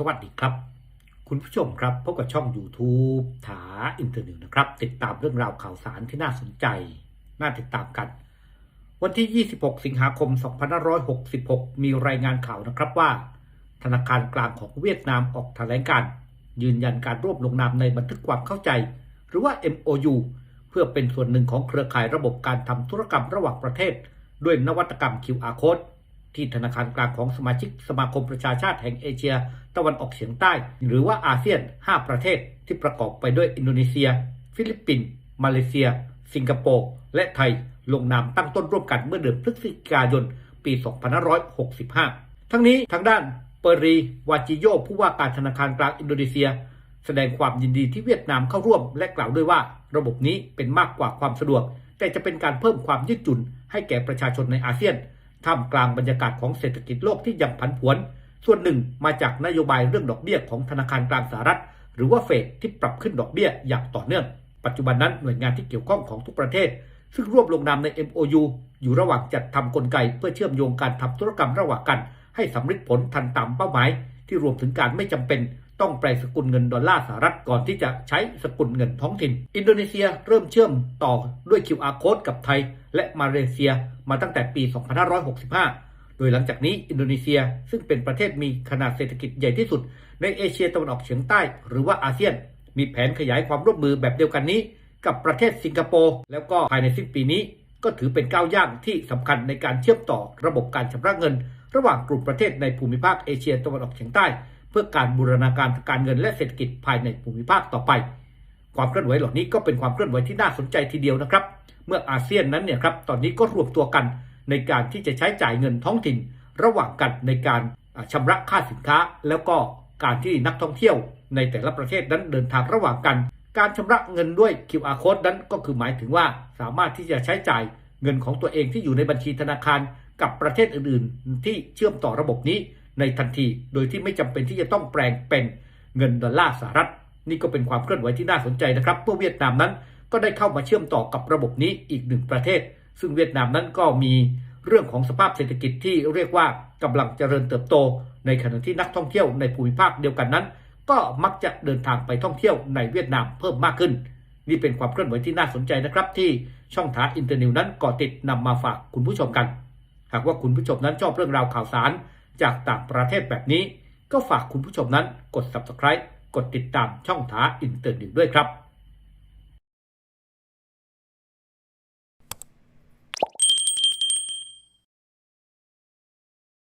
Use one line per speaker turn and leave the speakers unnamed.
สวัสดีครับ คุณผู้ชมครับพบกับช่อง YouTube ถาอินเตอร์นิวนะครับ ติดตามเรื่องราวข่าวสารที่น่าสนใจ น่าติดตามกัน วันที่ 26 สิงหาคม 2566 มีรายงานข่าวนะครับว่า ธนาคารกลางของเวียดนามออกแถลงการ์ยืนยันการร่วมลงนามในบันทึกความเข้าใจ หรือว่า MOU เพื่อเป็นส่วนหนึ่งของเครือข่ายระบบการทำธุรกรรมระหว่างประเทศ ด้วยนวัตกรรม QR Code ที่ธนาคารกลางของสมาชิกสมาคมประชาชาติแห่งเอเชีย ตะวันออกเฉียงใต้ หรือว่าอาเซียน 5 ประเทศที่ประกอบไปด้วยอินโดนีเซีย ฟิลิปปินส์มาเลเซีย สิงคโปร์และไทย ลงนามตั้งต้นร่วมกันเมื่อเดือนพฤศจิกายน ปี 2565 ทั้งนี้ทางด้านเปอรีวาจิโยผู้ว่าการธนาคารกลางอินโดนีเซีย แสดงความยินดีที่เวียดนามเข้าร่วม และกล่าวด้วยว่า ระบบนี้เป็นมากกว่าความสะดวก แต่จะเป็นการเพิ่มความยืดหยุ่นให้แก่ประชาชนในอาเซียน ท่ามกลางบรรยากาศของเศรษฐกิจโลกที่ยังผันผวน ส่วนหนึ่งมาจากนโยบายเรื่องดอกเบี้ยของธนาคารกลางสหรัฐ หรือว่าเฟดที่ปรับขึ้นดอกเบี้ยอย่างต่อเนื่อง ปัจจุบันนั้นหน่วยงานที่เกี่ยวข้องของทุกประเทศ ซึ่งร่วมลงนามใน MOU อยู่ระหว่างจัดทำกลไกเพื่อเชื่อมโยงการทำธุรกรรมระหว่างกัน ให้สำเร็จผลทันตามเป้าหมาย ที่รวมถึงการไม่จำเป็น ต้องแปลสกุลเงินดอลลาร์สหรัฐก่อนที่จะใช้สกุลเงินท้องถิ่น อินโดนีเซียเริ่มเชื่อมต่อด้วย QR Code กับไทย และมาเลเซียมาตั้งแต่ปี 2565 โดยหลังจากนี้อินโดนีเซียซึ่งเป็นประเทศมีขนาดเศรษฐกิจใหญ่ที่สุด ในเอเชียตะวันออกเฉียงใต้ หรือว่าอาเซียน มีแผนขยายความร่วมมือแบบเดียวกันนี้ กับประเทศสิงคโปร์แล้วก็ภายในสิ้นปีนี้ ก็ถือเป็นก้าวย่างที่สำคัญในการเชื่อมต่อระบบการชำระเงิน ระหว่างกลุ่มประเทศในภูมิภาคเอเชียตะวันออกเฉียงใต้ เพื่อการบูรณาการการเงินและเศรษฐกิจภายในภูมิภาคต่อไป ความเคลื่อนไหวเหล่านี้ก็เป็นความเคลื่อนไหวที่น่าสนใจทีเดียวนะครับ เมื่ออาเซียนนั้นเนี่ยครับตอนนี้ก็รวมตัวกันในการที่จะใช้จ่ายเงินท้องถิ่น ระหว่างกันในการอ่าชำระค่าสินค้า แล้วก็การที่นักท่องเที่ยว ในแต่ละประเทศนั้นเดินทางระหว่างกัน การชำระเงินด้วย QR code นั้นก็คือหมายถึงว่าสามารถที่จะใช้จ่ายเงินของตัวเองที่อยู่ในบัญชีธนาคารกับประเทศอื่น ๆ ที่เชื่อมต่อระบบนี้ ในทันที โดยที่ไม่จำเป็นที่จะต้องแปลงเป็นเงินดอลลาร์สหรัฐ นี่ก็เป็นความเคลื่อนไหวที่น่าสนใจนะครับเมื่อเวียดนามนั้นก็ได้เข้ามาเชื่อมต่อกับระบบนี้อีกหนึ่งประเทศ ซึ่งเวียดนามนั้นก็มีเรื่องของสภาพเศรษฐกิจที่เรียกว่ากำลังเจริญเติบโต ในขณะที่นักท่องเที่ยวในภูมิภาคเดียวกันนั้น ก็มักจะเดินทางไปท่องเที่ยวในเวียดนามเพิ่มมากขึ้น นี่เป็นความเคลื่อนไหวที่น่าสนใจนะครับ ที่ช่องทางอินเตอร์นิวนั้นก่อติดนำมาฝากคุณผู้ชมกัน หากว่าคุณผู้ชมนั้นชอบเรื่องราวข่าวสาร จากต่างประเทศแบบนี้ ก็ฝากคุณผู้ชมนั้นกด subscribe กดติดตามช่องท้าอินเตอร์นิวด้วยครับ